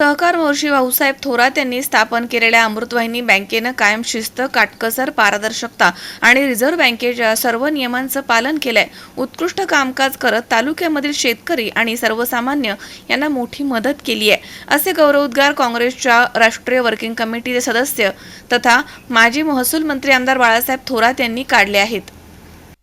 सहकार महर्षी भाऊसाहेब थोरात यांनी स्थापन केलेल्या अमृतवाहिनी बँकेनं कायम शिस्त काटकसर पारदर्शकता आणि रिझर्व्ह बँकेच्या सर्व नियमांचं पालन केलंय. उत्कृष्ट कामकाज करत तालुक्यामधील शेतकरी आणि सर्वसामान्य यांना मोठी मदत केली आहे असे गौरवोद्गार काँग्रेसच्या राष्ट्रीय वर्किंग कमिटीचे सदस्य तथा माजी महसूल मंत्री आमदार बाळासाहेब थोरात यांनी काढले आहेत.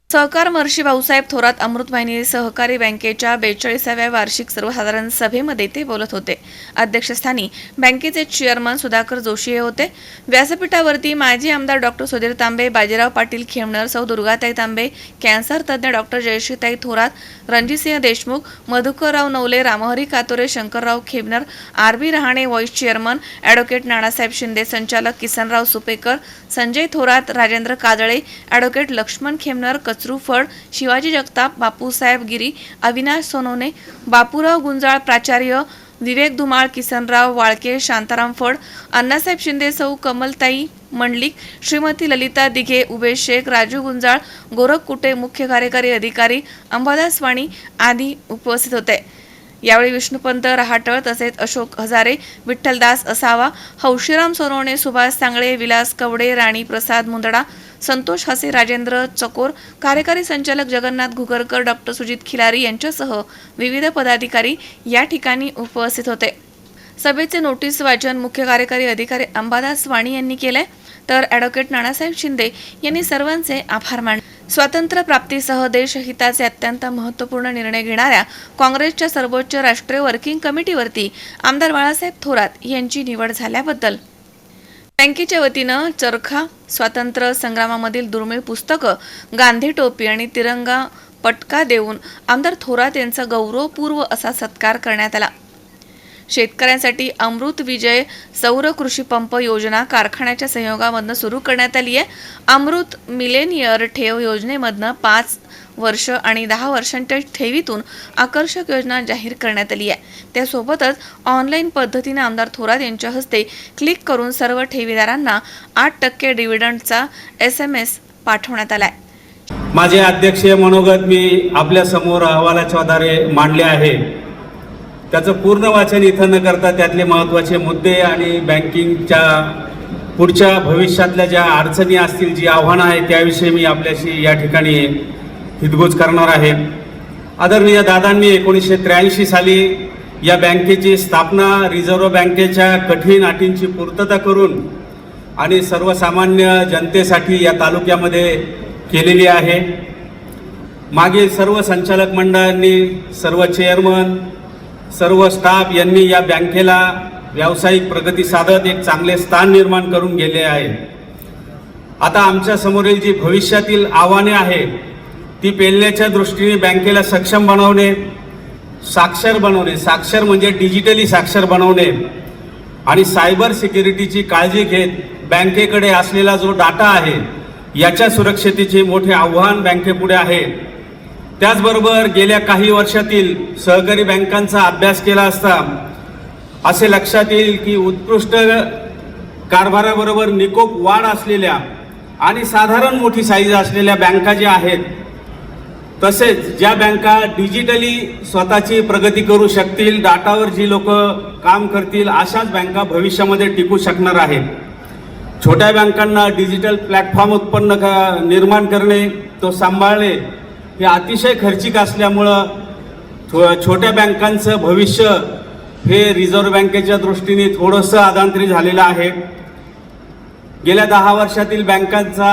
सहकार महर्षी भाऊसाहेब थोरात अमृतवाहिनी सहकारी बँकेच्या बेचाळीसाव्या वार्षिक सर्वसाधारण सभेमध्ये ते बोलत होते. अध्यक्षस्थानी बँकेचे चेअरमन सुधाकर जोशी हे होते. व्यासपीठावरती माजी आमदार डॉक्टर सुधीर तांबे बाजीराव पाटील खेमणर सौ दुर्गाताई तांबे कॅन्सर तज्ज्ञ doctor Jayashreetai Thorat Ranjitsinh Deshmukh Madhukarrao Navale Ramhari Katore Shankarrao Khemnar R B Rahane vice chairman advocate Nanasaheb Shinde संचालक किसनराव सुपेकर संजय थोरात राजेंद्र काजळे ॲडव्होकेट लक्ष्मण खेमनर कचरू फड शिवाजी जगताप बापूसाहेब गिरी अविनाश सोनोने बापूराव गुंजाळ प्राचार्य विवेक धुमाळ किसनराव वाळके शांताराम फड अण्णासाहेब शिंदे सौ कमलताई मंडलिक श्रीमती ललिता दिघे उबेश शेख राजू गुंजाळ गोरख कुटे मुख्य कार्यकारी अधिकारी अंबादास वाणी आदी उपस्थित होते. यावेळी विष्णुपंत रहाटळ तसेच अशोक हजारे विठ्ठलदास असावा हौशीराम सोनवणे सुभाष सांगळे विलास कवडे राणी प्रसाद मुंदडा संतोष हसे राजेंद्र चकोर कार्यकारी संचालक जगन्नाथ घुगरकर डॉक्टर सुजित खिलारी यांच्यासह विविध पदाधिकारी या ठिकाणी उपस्थित होते. सभेचे नोटीस वाचन मुख्य कार्यकारी अधिकारी अंबादास वाणी यांनी केले तर ॲडव्होकेट नानासाहेब शिंदे यांनी सर्वांचे आभार मानले. स्वातंत्र्य प्राप्तीसह देशहिताचे अत्यंत महत्त्वपूर्ण निर्णय घेणाऱ्या काँग्रेसच्या सर्वोच्च राष्ट्रीय वर्किंग कमिटीवरती आमदार बाळासाहेब थोरात यांची निवड झाल्याबद्दल. बँकेच्या वतीनं चरखा स्वातंत्र्य संग्रामामधील दुर्मिळ पुस्तकं गांधी टोपी आणि तिरंगा पटका देऊन आमदार थोरात यांचा गौरवपूर्व असा सत्कार करण्यात आला. शेतकऱ्यांसाठी अमृत विजय सौर कृषी पंप योजना कारखान्याच्या सहयोगामधनं सुरू करण्यात आली आहे. अमृत मिलेनियर ठेव योजनेमधनं पाच वर्ष आणि दहा वर्षांच्या ठेवीतून आकर्षक योजना जाहीर करण्यात आली आहे. त्यासोबतच ऑनलाईन पद्धतीने आमदार थोरात यांच्या हस्ते क्लिक करून सर्व ठेवीदारांना आठ टक्के डिव्हिडंडचा एस एम एस पाठवण्यात आला आहे. माझे अध्यक्षीय मनोगत मी आपल्यासमोर अहवालाच्या आधारे मांडले आहे. त्याचं पूर्ण वाचन इथं न करता त्यातले महत्त्वाचे मुद्दे आणि बँकिंगच्या पुढच्या भविष्यातल्या ज्या अडचणी असतील जी आव्हानं आहेत त्याविषयी मी आपल्याशी या ठिकाणी हितगुज करणार आहे. आदरणीय दादांनी एकोणीसशे त्र्याऐंशी साली या बँकेची स्थापना रिझर्व्ह बँकेच्या कठीण अटींची पूर्तता करून आणि सर्वसामान्य जनतेसाठी या तालुक्यामध्ये केलेली आहे. मागील सर्व संचालक मंडळांनी सर्व चेअरमन सर्व स्टाफ यांनी या बँकेला व्यावसायिक प्रगती साधत एक चांगले स्थान निर्माण करून गेले आहे. आता आमच्या समोरील जी भविष्यातील आव्हाने आहे ती पेलण्याच्या दृष्टीने बँकेला सक्षम बनवणे साक्षर बनवणे साक्षर म्हणजे डिजिटली साक्षर बनवणे आणि सायबर सिक्युरिटीची काळजी घेत बँकेकडे असलेला जो डाटा आहे याच्या सुरक्षतेचे मोठे आव्हान बँकेपुढे आहे. त्याचबरोबर गेल्या काही वर्षातील सहकारी बँकांचा अभ्यास केला असता असे लक्षात येईल की उत्कृष्ट कारभाराबरोबर निकोप वाढ असलेल्या आणि साधारण मोठी साईज असलेल्या बँका ज्या आहेत तसेच ज्या बँका डिजिटली स्वतःची प्रगती करू शकतील डाटावर जी लोक काम करतील अशाच बँका भविष्यामध्ये टिकू शकणार आहेत. छोट्या बँकांना डिजिटल प्लॅटफॉर्म उत्पन्न क निर्माण करणे तो सांभाळणे हे अतिशय खर्चिक असल्यामुळं थो छोट्या बँकांचं भविष्य हे रिझर्व्ह बँकेच्या दृष्टीने थोडंसं आदांतरी झालेलं आहे. गेल्या दहा वर्षातील बँकांचा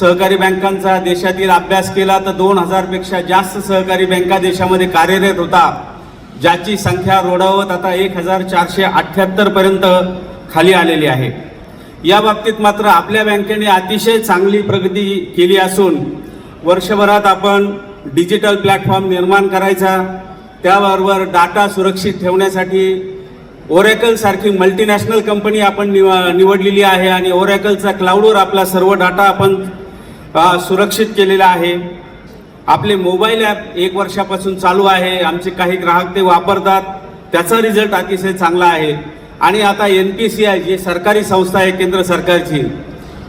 सहकारी बँकांचा देशातील अभ्यास केला तर दोन हजारपेक्षा जास्त सहकारी बँका देशामध्ये कार्यरत होता ज्याची संख्या रोडावत आता एक हजार चारशे अठ्ठ्याहत्तरपर्यंत खाली आलेली आहे. या बाबतीत मात्र आपल्या बँकेने अतिशय चांगली प्रगती केली असून वर्षभरात आपण डिजिटल प्लॅटफॉर्म निर्माण करायचा त्याबरोबर डाटा सुरक्षित ठेवण्यासाठी ओरेकलसारखी मल्टीनॅशनल कंपनी आपण निव निवडलेली आहे आणि ओरॅकलचा क्लाउडवर आपला सर्व डाटा आपण सुरक्षित केलेला आहे. आपले मोबाईल ॲप एक वर्षापासून चालू आहे आमचे काही ग्राहक ते वापरतात त्याचा रिझल्ट अतिशय चांगला आहे. आणि आता एन पी सी आय जी सरकारी संस्था आहे केंद्र सरकारची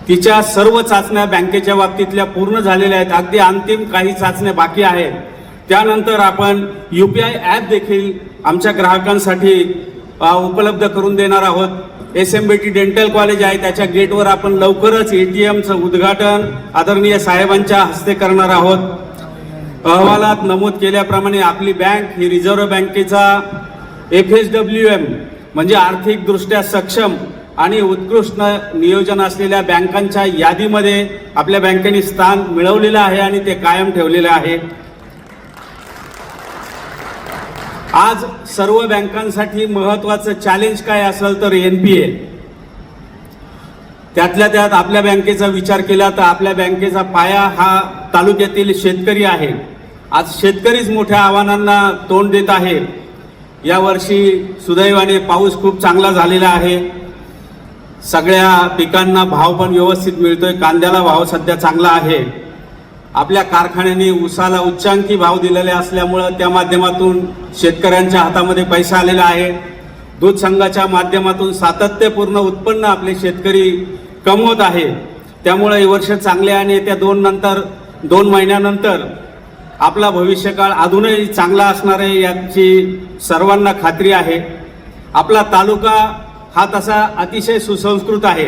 तिच्या सर्व चाचण्या बँकेच्या बाबतीतल्या पूर्ण झालेल्या आहेत. अगदी अंतिम काही चाचण्या बाकी आहेत. त्यानंतर आपण यू पी आय ॲप देखील आमच्या ग्राहकांसाठी उपलब्ध करून देणार आहोत. S M B T dental college आहे. त्याच्या गेटवर आपण लवकरच ए टी एमचं उद्घाटन आदरणीय साहेबांच्या हस्ते करणार आहोत. अहवालात नमूद केल्याप्रमाणे आपली बँक ही रिझर्व्ह बँकेचा एफ एस डब्ल्यू एम म्हणजे आर्थिकदृष्ट्या सक्षम आणि उत्कृष्ट नियोजन असलेल्या बँकांच्या यादीमध्ये आपल्या बँकेने स्थान मिळवलेलं आहे आणि ते कायम ठेवलेलं आहे. आज सर्व बँकांसाठी महत्वाचं चॅलेंज काय असेल तर एन पी ए त्यातल्या त्यात आपल्या बँकेचा विचार केला तर आपल्या बँकेचा पाया हा तालुक्यातील शेतकरी आहे. आज शेतकरीच मोठ्या आव्हानांना तोंड देत आहे. यावर्षी सुदैवाने पाऊस खूप चांगला झालेला आहे. सगळ्या पिकांना भाव पण व्यवस्थित मिळतोय. कांद्याला भाव सध्या चांगला आहे. आपल्या कारखान्याने ऊसाला उच्चांकी भाव दिलेले असल्यामुळं त्या माध्यमातून शेतकऱ्यांच्या हातामध्ये पैसा आलेला आहे. दूध संघाच्या माध्यमातून सातत्यपूर्ण उत्पन्न आपले शेतकरी कमवत आहे. त्यामुळे हे वर्ष चांगले आणि येत्या दोन नंतर दोन महिन्यानंतर आपला भविष्यकाळ अजूनही चांगला असणार आहे याची सर्वांना खात्री आहे. आपला तालुका हा तसा अतिशय सुसंस्कृत आहे.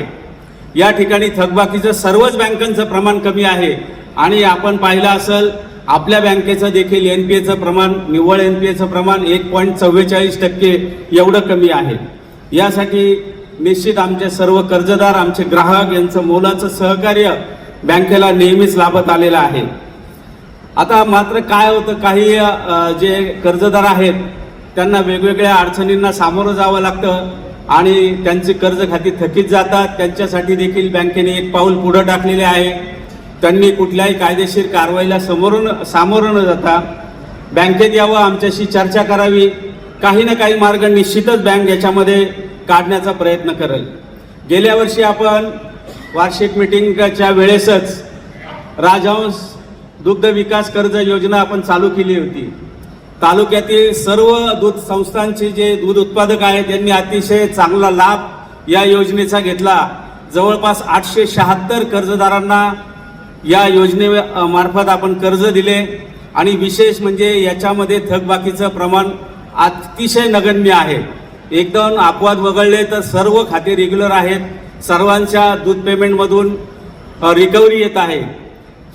या ठिकाणी थकबाकीचं सर्वच बँकांचं प्रमाण कमी आहे. आणि आपण पाहिलं असेल आपल्या बँकेचं देखील एन पी एचं प्रमाण निव्वळ एन पी एचं प्रमाण एक पॉईंट चव्वेचाळीस टक्के एवढं कमी आहे. यासाठी निश्चित आमचे सर्व कर्जदार आमचे ग्राहक यांचं मोलाचं सहकार्य बँकेला नेहमीच लाभत आलेलं आहे. आता मात्र काय होतं काही जे कर्जदार आहेत त्यांना वेगवेगळ्या अडचणींना सामोरं जावं लागतं. आणि त्यांची कर्ज खाती थकीत जातात. त्यांच्यासाठी देखील बँकेने एक पाऊल पुढं टाकलेले आहे. त्यांनी कुठल्याही कायदेशीर कारवाईला समोरून सामोरं न जाता बँकेत यावं आमच्याशी चर्चा करावी. काही ना काही मार्ग निश्चितच बँक याच्यामध्ये काढण्याचा प्रयत्न करेल. गेल्या वर्षी आपण वार्षिक मिटिंगच्या वेळेसच राजहंस दुग्ध विकास कर्ज योजना आपण चालू केली होती. तालुक्यातील सर्व दूध संस्थांचे जे दूध उत्पादक आहेत त्यांनी अतिशय चांगला लाभ या योजनेचा घेतला. जवळपास आठशे शहात्तर कर्जदारांना या योजने मार्फत आपण कर्ज दिले. आणि विशेष म्हणजे याच्यामध्ये थकबाकीचं प्रमाण अतिशय नगण्य आहे. एकदम अपवाद वगळले तर सर्व खाते रेग्युलर आहेत. सर्वांच्या दूध पेमेंटमधून रिकव्हरी येत आहे.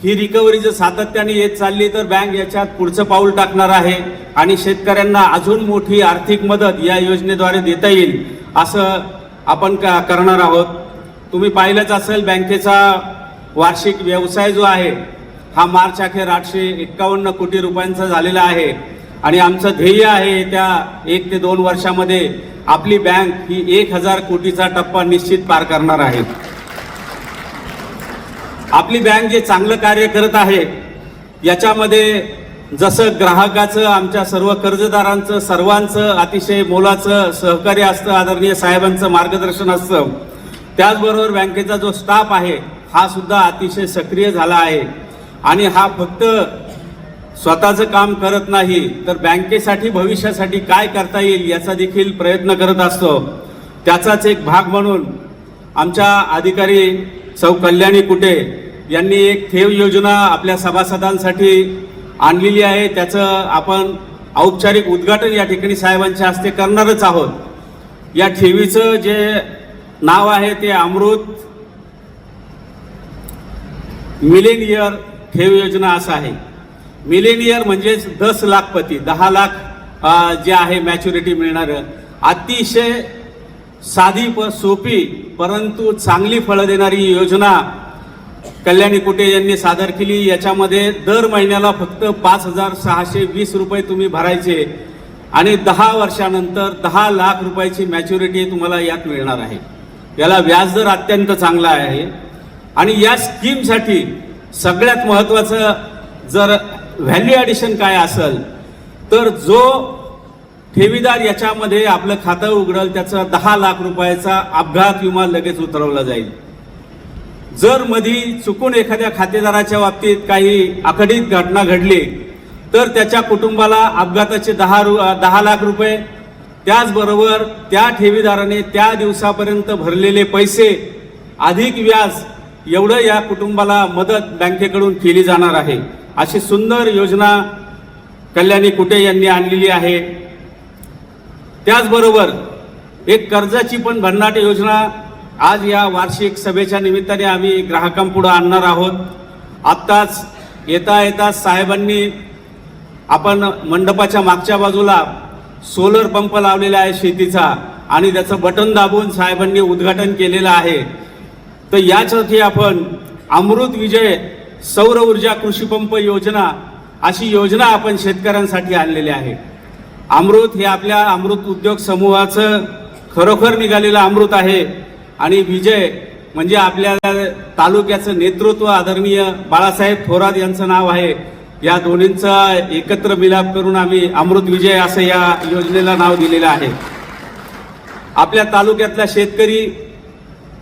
ही रिकव्हरी जर सातत्याने येत चालली तर बँक याच्यात पुढचं पाऊल टाकणार आहे आणि शेतकऱ्यांना अजून मोठी आर्थिक मदत या योजनेद्वारे देता येईल असं आपण का करणार आहोत. तुम्ही पाहिलंच असेल बँकेचा वार्षिक व्यवसाय जो आहे हा मार्च अखेर आठशे एक्कावन्न कोटी रुपयांचा झालेला आहे. आणि आमचं ध्येय आहे त्या एक ते दोन वर्षामध्ये आपली बँक ही एक हजार कोटीचा टप्पा निश्चित पार करणार आहे. आपली बँक जे चांगलं कार्य करत आहे याच्यामध्ये जसं ग्राहकाचं आमच्या सर्व कर्जदारांचं सर्वांचं अतिशय मोलाचं सहकार्य असतं आदरणीय साहेबांचं मार्गदर्शन असतं. त्याचबरोबर बँकेचा जो स्टाफ आहे हा सुद्धा अतिशय सक्रिय झाला आहे. आणि हा फक्त स्वतःचं काम करत नाही तर बँकेसाठी भविष्यासाठी काय करता येईल याचा देखील प्रयत्न करत असतो. त्याचाच एक भाग म्हणून आमच्या अधिकारी सौ कल्याणी कुटे यांनी एक ठेव योजना आपल्या सभासदांसाठी आणलेली आहे. त्याचं आपण औपचारिक उद्घाटन या ठिकाणी साहेबांच्या हस्ते करणारच आहोत. या ठेवीचं जे नाव आहे ते अमृत मिलेनियर ठेव योजना असं आहे. मिलेनियर म्हणजेच दस लाखपती दहा लाख जे आहे मॅच्युरिटी मिळणारं. अतिशय साधी प सोपी परंतु चांगली फळं देणारी योजना कल्याणी कुटे यांनी सादर केली. याच्यामध्ये दर महिन्याला फक्त पाच हजार सहाशे वीस रुपये तुम्ही भरायचे आणि दहा वर्षानंतर दहा लाख रुपयाची मॅच्युरिटी तुम्हाला यात मिळणार आहे. याला व्याजदर अत्यंत चांगला आहे. आणि या स्कीमसाठी सगळ्यात महत्त्वाचं जर व्हॅल्यू ॲडिशन काय असेल तर जो ठेवीदार याच्यामध्ये आपलं खातं उघडल त्याचा दहा लाख रुपयाचा अपघात विमा लगेच उतरवला जाईल. जर मधी चुकून एखाद्या खातेदाराच्या बाबतीत काही आखडीत घटना घडली तर त्याच्या कुटुंबाला अपघाताचे दहा रु दहा लाख रुपये त्याचबरोबर त्या ठेवीदाराने त्या दिवसापर्यंत भरलेले पैसे अधिक व्याज एवढं या कुटुंबाला मदत बँकेकडून केली जाणार आहे. अशी सुंदर योजना कल्याणी कुटे यांनी आणलेली आहे. त्याचबरोबर एक कर्जाची पण भन्नाट योजना आज या वार्षिक सभेच्या निमित्ताने आम्ही ग्राहकांपुढं आणणार आहोत. आत्ताच येता येता साहेबांनी आपण मंडपाच्या मागच्या बाजूला सोलर पंप लावलेला आहे शेतीचा आणि त्याचं बटन दाबून साहेबांनी उद्घाटन केलेलं आहे. तर यासाठी आपण अमृत विजय सौर ऊर्जा कृषी पंप योजना अशी योजना आपण शेतकऱ्यांसाठी आणलेली आहे. अमृत हे आपल्या अमृत उद्योग समूहाचं खरोखर निघालेलं अमृत आहे. आणि विजय म्हणजे आपल्या तालुक्याचं नेतृत्व आदरणीय बाळासाहेब थोरात यांचं नाव आहे. या दोन्हींचा एकत्र मिलाप करून आम्ही अमृत विजय असं या योजनेला नाव दिलेलं आहे. आपल्या तालुक्यातला शेतकरी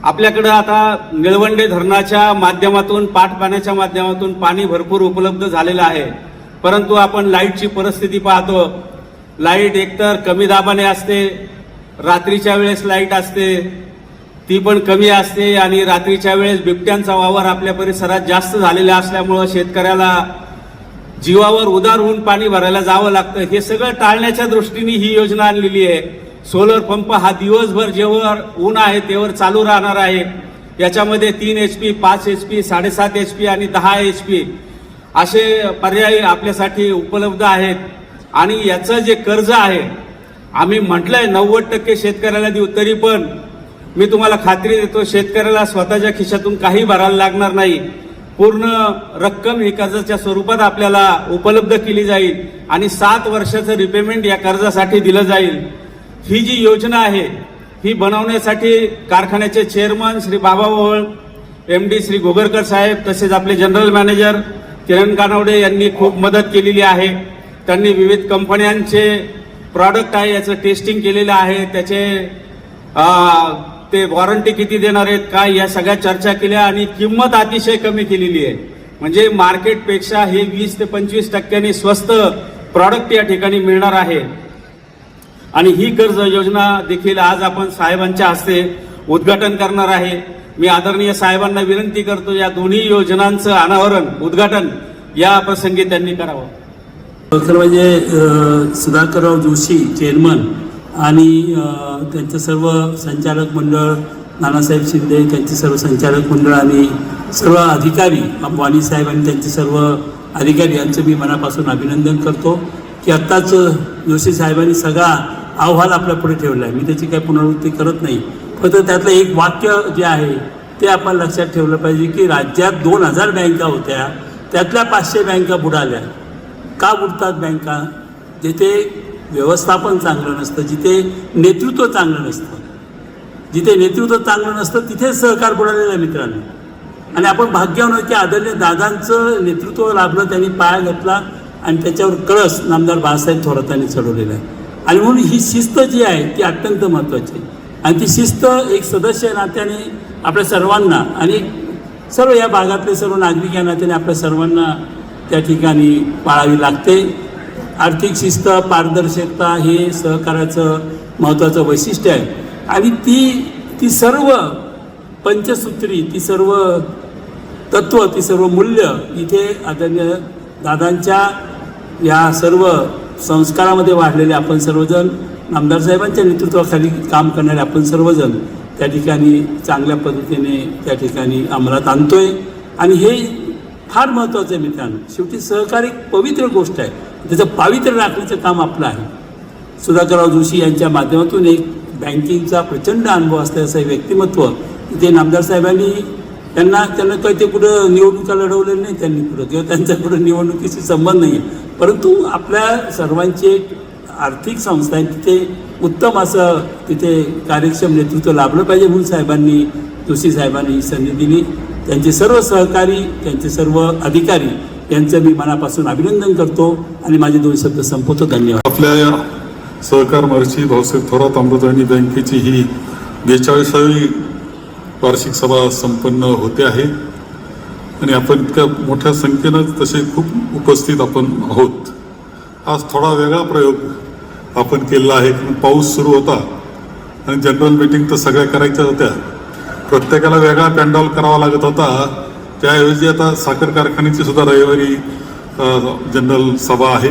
आपल्याकडं आता निळवंडे धरणाच्या माध्यमातून पाटपाण्याच्या माध्यमातून पाणी भरपूर उपलब्ध झालेलं आहे. परंतु आपण लाईटची परिस्थिती पाहतो. लाइट एकतर कमी दाबाने असते रात्रीच्या वेळेस लाइट असते ती पण कमी असते आणि रात्रीच्या वेळेस बिबट्यांचा वावर आपल्या परिसरात जास्त झालेला असल्यामुळं शेतकऱ्याला जीवावर उदार होऊन पाणी भरायला जावं लागतं. हे सगळं टाळण्याच्या दृष्टीने ही योजना आणलेली आहे. सोलर पंप हा दिवसभर जेव्हा ऊन आहे तेव्हा चालू राहणार आहे. याच्यामध्ये तीन एच पी पाच एच पी साडेसात एच पी आणि दहा एच पी असे पर्याय आपल्यासाठी उपलब्ध आहेत. आणि याचं जे कर्ज आहे आम्ही म्हटलंय नव्वद टक्के शेतकऱ्याला देऊ तरी पण मी तुम्हाला खात्री देतो शेतकऱ्याला स्वतःच्या खिशातून काही भरायला लागणार नाही. पूर्ण रक्कम ही कर्जाच्या स्वरूपात आपल्याला उपलब्ध केली जाईल आणि सात वर्षाचं रिपेमेंट या कर्जासाठी दिलं जाईल. ही जी योजना आहे ही बनवण्यासाठी कारखान्याचे chairman Shri Baba Owal M D Shri Gogarkar saheb तसेच आपले जनरल मॅनेजर किरण कानवडे यांनी खूप मदत केलेली आहे. त्यांनी विविध कंपन्यांचे प्रॉडक्ट आहे याचं टेस्टिंग केलेलं आहे त्याचे ते वॉरंटी किती देणार आहेत काय या सगळ्या चर्चा केल्या आणि किंमत अतिशय कमी केलेली आहे. म्हणजे मार्केटपेक्षा हे वीस ते पंचवीस टक्क्यांनी स्वस्त प्रॉडक्ट या ठिकाणी मिळणार आहे. आणि ही कर्ज योजना देखील आज आपण साहेबांच्या हस्ते उद्घाटन करणार आहे. मी आदरणीय साहेबांना विनंती करतो या दोन्ही योजनांचं अनावरण उद्घाटन या प्रसंगी त्यांनी करावं. खरं म्हणजे सुधाकरराव जोशी चेअरमन आणि त्यांचं सर्व संचालक मंडळ नानासाहेब शिंदे त्यांचे सर्व संचालक मंडळ आणि सर्व अधिकारी वाणी साहेब आणि त्यांचे सर्व अधिकारी यांचं मी मनापासून अभिनंदन करतो. की आत्ताच जोशी साहेबांनी सगळा अहवाल आपल्यापुढे ठेवला आहे. मी त्याची काही पुनरावृत्ती करत नाही. फक्त त्यातलं एक वाक्य जे आहे ते आपण लक्षात ठेवलं पाहिजे की राज्यात दोन हजार बँका होत्या त्यातल्या पाचशे बँका बुडाल्या. का बुडतात बँका? जिथे व्यवस्थापन चांगलं नसतं जिथे नेतृत्व चांगलं नसतं. जिथे नेतृत्व चांगलं नसतं तिथे सहकार बुडालेलं आहे मित्रांनो. आणि आपण भाग्यवान की आदरणीय दादांचं नेतृत्व लाभलं त्यांनी पाया घातला आणि त्याच्यावर कळस नामदार बाळासाहेब थोरातांनी चढवलेला आहे. आणि म्हणून ही शिस्त जी आहे ती अत्यंत महत्त्वाची आहे. आणि ती शिस्त एक सदस्य नात्याने आपल्या सर्वांना आणि सर्व या भागातले सर्व नागरिक या नात्याने आपल्या सर्वांना त्या ठिकाणी पाळावी लागते. आर्थिक शिस्त पारदर्शकता हे सहकाराचं महत्त्वाचं वैशिष्ट्य आहे. आणि ती ती सर्व पंचसूत्री ती सर्व तत्व ती सर्व मूल्य इथे आदरणीय दादांच्या या सर्व संस्कारामध्ये वाढलेले आपण सर्वजण नामदार साहेबांच्या नेतृत्वाखाली काम करणारे आपण सर्वजण त्या ठिकाणी चांगल्या पद्धतीने त्या ठिकाणी अंमलात आणतोय. आणि हे फार महत्त्वाचं आहे मित्रांनो. शेवटी सहकारी पवित्र गोष्ट आहे. त्याचं पावित्र्य राखण्याचं काम आपलं आहे. सुधाकरराव जोशी यांच्या माध्यमातून एक बँकिंगचा प्रचंड अनुभव असल्याचं असं व्यक्तिमत्व. तिथे नामदार साहेबांनी त्यांना त्यांना काही ते कुठं निवडणुका लढवलेलं नाही त्यांनी कुठं किंवा त्यांचा कुठं निवडणुकीशी संबंध नाही आहे परंतु आपल्या सर्वांची एक आर्थिक संस्था आहे तिथे उत्तम असं तिथे कार्यक्षम नेतृत्व लाभलं पाहिजे म्हणून साहेबांनी जोशी साहेबांनी ही संधी दिली. त्यांचे सर्व सहकारी त्यांचे सर्व अधिकारी यांचं मी मनापासून अभिनंदन करतो आणि माझे दोन शब्द संपवतो. धन्यवाद. आपल्या या सहकार महर्षी भाऊसाहेब थोरात अमृतवाणी बँकेची ही बेचाळीसावी वार्षिक सभा संपन्न होते आहे. आणि आपण इतक्या मोठ्या संख्येनं तसे खूप उपस्थित आपण आहोत. आज थोडा वेगळा प्रयोग आपण केलेला आहे. कारण पाऊस सुरू होता आणि जनरल मीटिंग तर सगळ्या करायच्या होत्या. प्रत्येकाला वेगळा पॅन्डॉल करावा लागत होता. त्याऐवजी आता साखर कारखान्याची सुद्धा रविवारी जनरल सभा आहे.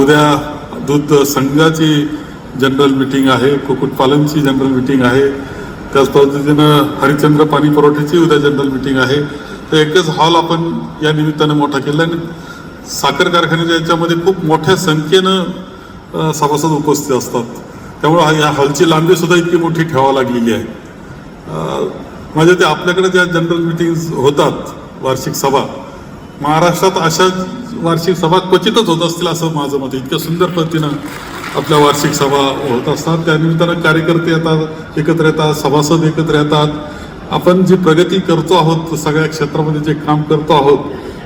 उद्या दूध संघाची जनरल मीटिंग आहे कुक्कुटपालनची जनरल मीटिंग आहे. त्याच पद्धतीनं हरिश्चंद्र पाणी पुरवठ्याची उद्या जनरल मीटिंग आहे. तर एकच हॉल आपण या निमित्तानं मोठा केला आणि साखर कारखान्याच्या याच्यामध्ये खूप मोठ्या संख्येनं सभासद उपस्थित असतात. त्यामुळे या हॉलची लांबीसुद्धा इतकी मोठी ठेवावी लागलेली आहे. म्हणजे ते आपल्याकडे ज्या जनरल मिटिंग्स होतात वार्षिक सभा महाराष्ट्रात अशा वार्षिक सभा क्वचितच होत असतील असं माझं मत इतक्या सुंदर पद्धतीनं आपल्या वार्षिक सभा होत असतात. त्यानिमित्तानं कार्यकर्ते येतात एकत्र येतात सभासद एकत्र येतात. आपण जी प्रगती करतो आहोत सगळ्या क्षेत्रामध्ये जे काम करतो आहोत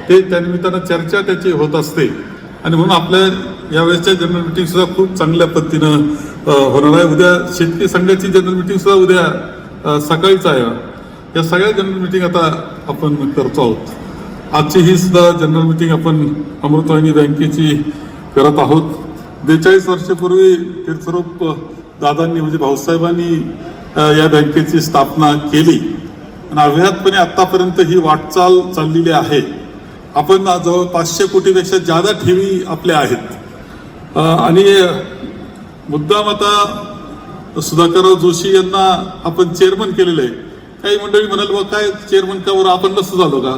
ते त्यानिमित्तानं चर्चा त्याची होत असते. आणि म्हणून आपल्या यावेळेसच्या जनरल मिटिंगसुद्धा खूप चांगल्या पद्धतीनं होणार आहे. उद्या शेतकरी संघाची जनरल मिटिंगसुद्धा उद्या सकाळीच आहे. या सगळ्या जनरल मिटिंग आता आपण करतो आहोत. आजची ही सुद्धा जनरल मिटिंग आपण अमृतवाहिनी बँकेची करत आहोत. बेचाळीस वर्षापूर्वी तीर्थरूप दादांनी म्हणजे भाऊसाहेबांनी या बँकेची स्थापना केली. आणि अव्याहतपणे आत्तापर्यंत ही वाटचाल चाललेली आहे. आपण जवळ पाचशे कोटीपेक्षा जादा ठेवी आपल्या आहेत. आणि मुद्दाम आता सुधाकरराव जोशी यांना आपण चेअरमन केलेलं आहे. काही मंडळी म्हणाल बा काय चेअरमन का बरं? आपण नसतं झालो का?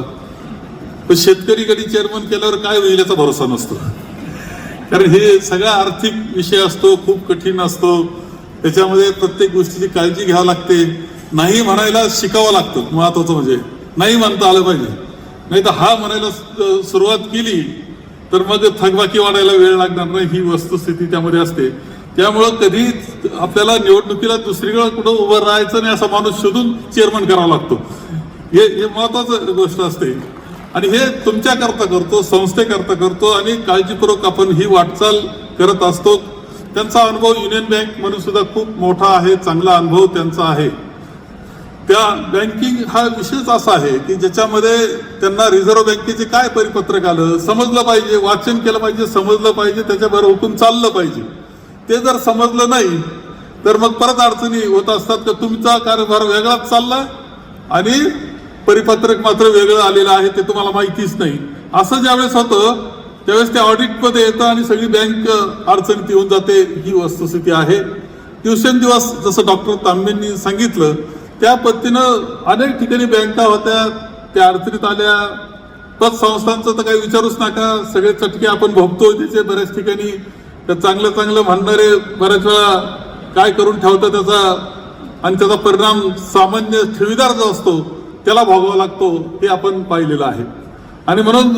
पण शेतकरी कधी चेअरमन केल्यावर काय होईल याचा भरोसा नसतो. कारण हे सगळा आर्थिक विषय असतो खूप कठीण असतो. त्याच्यामध्ये प्रत्येक गोष्टीची काळजी घ्यावी लागते. नाही म्हणायला शिकावं लागतं महत्वाचं म्हणजे. नाही म्हणता आलं पाहिजे. नाही तर हा म्हणायला सुरुवात केली तर मग थकबाकी वाढायला वेळ लागणार नाही. ही वस्तुस्थिती त्यामध्ये असते. त्यामुळं कधी आपल्याला निवडणुकीला दुसरीकडे कुठं उभं राहायचं नाही असा माणूस शोधून चेअरमन करावा लागतो. हे हे महत्वाचं गोष्ट असते. आणि हे तुमच्या करता करतो संस्थेकरता करतो आणि काळजीपूर्वक आपण ही वाटचाल करत असतो. त्यांचा अनुभव युनियन बँक म्हणून सुद्धा खूप मोठा आहे चांगला अनुभव त्यांचा आहे. त्या बँकिंग हा विषयच असा आहे की ज्याच्यामध्ये त्यांना रिझर्व्ह बँकेचे काय परिपत्रक आलं समजलं पाहिजे वाचन केलं पाहिजे समजलं पाहिजे त्याच्याबरोबर हुकून चाललं पाहिजे. ते जर समजलं नाही तर मग परत अडचणी होत असतात का तुमचा कार्यभार वेगळाच चालला आणि परिपत्रक मात्र वेगळं आलेलं आहे ते तुम्हाला माहितीच नाही. असं ज्यावेळेस होतं त्यावेळेस ते ऑडिटमध्ये येतं आणि सगळी बँक अडचणीत येऊन जाते ही वस्तुस्थिती आहे. दिवसेंदिवस जसं डॉक्टर तांबेंनी सांगितलं त्या पद्धतीनं अनेक ठिकाणी बँका होत्या त्या अडचणीत आल्या. पतसंस्थांचं तर काही विचारूच नका सगळे चटके आपण भोगतो त्याचे बऱ्याच ठिकाणी. तर चांगलं चांगलं म्हणणारे बऱ्याच वेळा काय करून ठेवतात त्याचा आणि त्याचा परिणाम सामान्य ठेवीदार जो असतो त्याला भोगावा लागतो हे आपण पाहिलेलं आहे. आणि म्हणून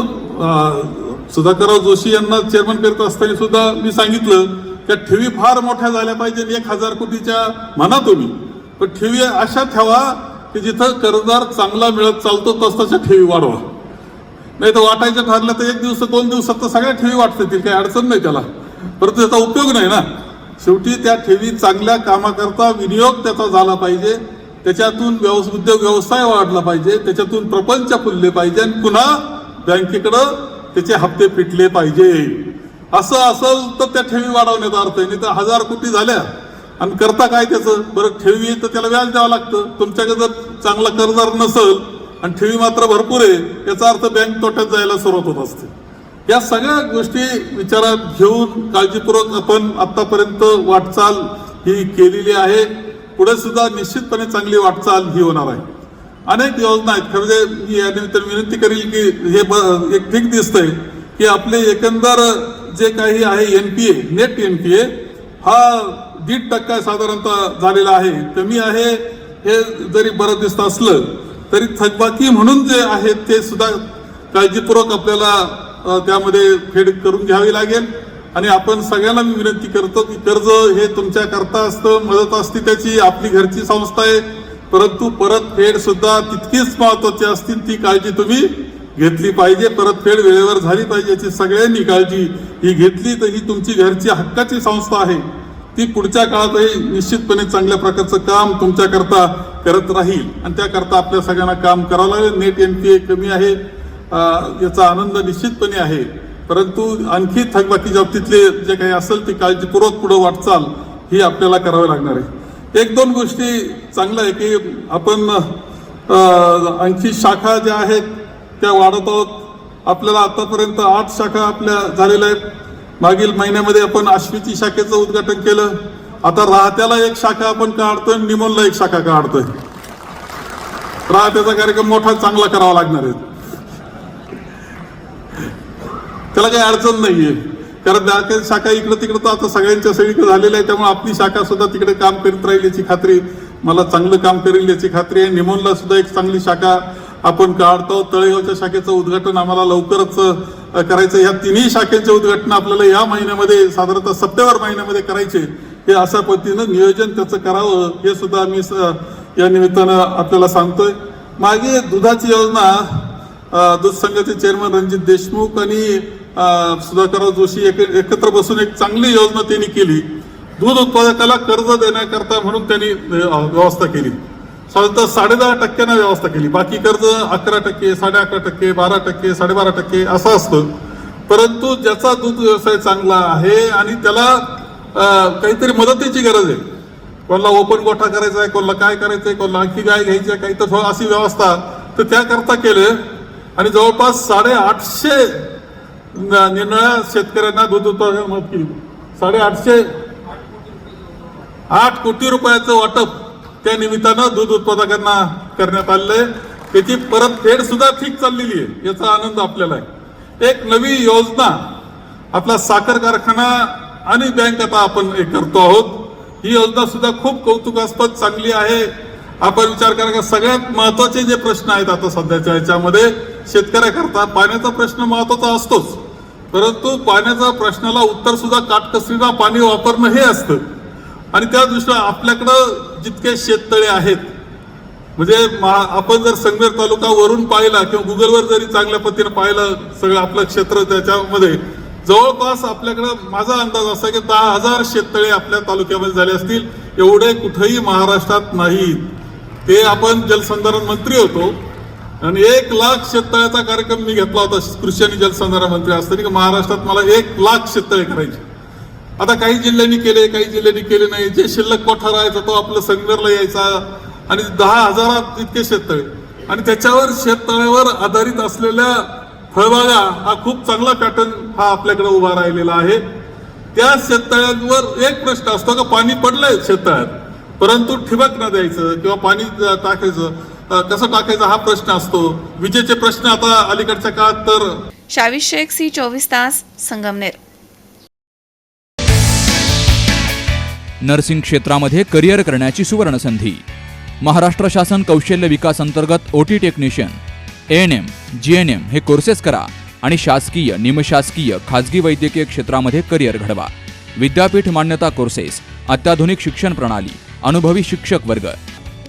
सुधाकरराव जोशी यांना चेअरमन करत असताना सुद्धा मी सांगितलं त्या ठेवी फार मोठ्या झाल्या पाहिजे एक हजार कोटीच्या म्हणा तुम्ही. पण ठेवी अशा ठेवा की जिथं कर्जदार चांगला मिळत चालतो तस तशा ठेवी वाढवा. नाही तर वाटायचं ठरलं तर एक दिवस दोन दिवसात तर सगळ्या ठेवी वाटतील काही अडचण नाही त्याला. परंतु त्याचा उपयोग नाही ना. शेवटी त्या ठेवी चांगल्या कामाकरता विनियोग त्याचा झाला पाहिजे. त्याच्यातून व्यवस उद्योग व्यवसाय वाढला पाहिजे. त्याच्यातून प्रपंच फुलले पाहिजे आणि पुन्हा बँकेकडं त्याचे हप्ते फिटले पाहिजे. असं असेल तर त्या ठेवी वाढवण्याचा अर्थ आहे. नाही तर हजार कोटी झाल्या. आणि करता काय त्याचं? बरं ठेवी तर त्याला व्याज द्यावं लागतं. तुमच्याकडे जर चांगला कर्जदार नसेल आणि ठेवी मात्र भरपूर आहे याचा अर्थ बँक तोट्यात जायला सुरुवात होत असते. या सगळ्या गोष्टी विचारात घेऊन काळजीपूर्वक आपण आतापर्यंत वाटचाल ही केलेली आहे. पुढे सुद्धा निश्चितपणे चांगली वाटचाल ही होणार आहे. अनेक योजना आहेत. खरं म्हणजे मी या निमित्त विनंती करेल की हे ब- एक ठीक दिसतंय की आपले एकंदर जे काही आहे N P A net N P A हा दीड टक्का साधारणतः झालेला आहे. कमी आहे हे जरी बरं दिसत असलं तरी थकबाकी म्हणून जे आहे ते सुद्धा काळजीपूर्वक आपल्याला त्यामध्ये फेड करून घ्यावी लागेल. आणि आपण सगळ्यांना मी विनंती करतो की कर्ज हे तुमच्या करता असतं मदत असते त्याची आपली घरची संस्था आहे. परंतु परतफेड सुद्धा तितकीच महत्वाची असतील ती काळजी तुम्ही घेतली पाहिजे. परतफेड वेळेवर झाली पाहिजे याची सगळ्यांनी काळजी ही घेतली. तर ही तुमची घरची हक्काची संस्था आहे. ती पुढच्या काळातही निश्चितपणे चांगल्या प्रकारचं काम तुमच्याकरता करत राहील. आणि त्याकरता आपल्या सगळ्यांना काम करावं लागेल. नेट एन पी ए कमी आहे. याचा आनंद निश्चितपणे आहे. परंतु आणखी थकबाकीच्या बाबतीतले जे काही असेल ते काळजीपूर्वक पुढं वाटचाल ही आपल्याला करावी लागणार आहे. एक दोन गोष्टी चांगल्या आहे की आपण आणखी शाखा ज्या आहेत त्या वाढत आहोत. आपल्याला आतापर्यंत आठ शाखा आपल्या झालेल्या आहेत. मागील महिन्यामध्ये आपण आश्वीची शाखेचं उद्घाटन केलं. आता राहत्याला एक शाखा आपण काढतोय निमोनला एक शाखा काढतोय. राहत्याचा कार्यक्रम मोठा चांगला करावा लागणार आहे. त्याला काही अडचण नाहीये. कारण त्या काही शाखा इकडं तिकडं तर आता सगळ्यांच्या सगळीकडे झालेल्या आहे त्यामुळे आपली शाखा सुद्धा तिकडे काम करीत राहील याची खात्री. मला चांगलं काम करेल याची खात्री आहे. निमोनला सुद्धा एक चांगली शाखा आपण काढतो. तळेगावच्या शाखेचं उद्घाटन आम्हाला लवकरच करायचं या तिन्ही शाखेचे उद्घाटन आपल्याला या महिन्यामध्ये साधारणतः सप्टेंबर महिन्यामध्ये करायचे हे अशा पद्धतीनं नियोजन त्याचं करावं हे सुद्धा आम्ही स- या निमित्तानं आपल्याला सांगतोय. मागे दुधाची योजना दूध संघाचे चेअरमन रणजित देशमुख आणि सुधाकरराव जोशी एक- एकत्र बसून एक चांगली योजना त्यांनी केली. दूध उत्पादकाला कर्ज देण्याकरता म्हणून त्यांनी व्यवस्था केली. साधारणतः साडे दहा टक्क्यानं व्यवस्था केली. बाकी कर्ज अकरा टक्के साडे अकरा टक्के बारा टक्के साडेबारा टक्के असं असतं. परंतु ज्याचा दूध व्यवसाय चांगला आहे आणि त्याला काहीतरी मदतीची गरज आहे. कोणाला ओपन गोठा करायचा आहे कोणाला काय करायचंय कोणाला आणखी गाय घ्यायची आहे काही तर थोडं अशी व्यवस्था तर त्याकरता केले. आणि जवळपास साडे आठशे निर्णया शेतकऱ्यांना दूध उत्पादन मदत केली. साडे आठशे आठ कोटी रुपयाचं वाटप त्या निमित्तानं दूध उत्पादकांना करण्यात आलेलं आहे. त्याची परतफेड सुद्धा ठीक चाललेली आहे याचा आनंद आपल्याला आहे. एक नवी योजना आपला साखर कारखाना आणि बँक आता आपण हे करतो आहोत. ही योजना सुद्धा खूप कौतुकास्पद चांगली आहे. आपण विचार करा का सगळ्यात महत्त्वाचे जे प्रश्न आहेत आता सध्याच्या याच्यामध्ये शेतकऱ्याकरता पाण्याचा प्रश्न महत्त्वाचा असतोच. परंतु पाण्याचा प्रश्नाला उत्तर सुद्धा काटकसरीला पाणी वापरणं हे असतं. आणि त्या दृष्टीने आपल्याकडं जितके शेततळे आहेत म्हणजे मा- आपण जर संगमेर तालुका वरून पाहिला किंवा गुगलवर जरी चांगल्या पद्धतीने पाहिलं सगळं आपलं क्षेत्र त्याच्यामध्ये जवळपास आपल्याकडं माझा अंदाज असा की दहा हजार शेततळे आपल्या तालुक्यामध्ये झाले असतील. एवढे कुठेही महाराष्ट्रात नाहीत. ते आपण जलसंधारण मंत्री होतो. आणि एक लाख शेततळ्याचा कार्यक्रम मी घेतला होता कृषी आणि जलसंधारण मंत्री असताना की महाराष्ट्रात मला एक लाख शेततळे करायचे. आता काही जिल्ह्यांनी केले काही जिल्ह्यांनी केले नाही. जे शिल्लक कोठार राहायचा तो आपलं संगरला यायचा. आणि दहा हजारात इतके शेततळे. आणि त्याच्यावर शेततळ्यावर आधारित असलेल्या फळबागा हा खूप चांगला पॅटर्न हा आपल्याकडे उभा राहिलेला आहे. त्या शेततळ्यांवर एक प्रश्न असतो का पाणी पडलंय शेततळ्यात परंतु ठिबक न द्यायचं किंवा पाणी टाकायचं. कसं टाकायचं हा प्रश्न असतो. विजेचे प्रश्न आता अलीकडच्या काळात तर शावी शेख सी चोवीस तास संगमनेर. नर्सिंग क्षेत्रामध्ये करिअर करण्याची सुवर्णसंधी. महाराष्ट्र शासन कौशल्य विकास अंतर्गत O T technician. N M G N M हे कोर्सेस करा आणि शासकीय निमशासकीय खाजगी वैद्यकीय क्षेत्रामध्ये करिअर घडवा. विद्यापीठ मान्यता कोर्सेस अत्याधुनिक शिक्षण प्रणाली अनुभवी शिक्षक वर्ग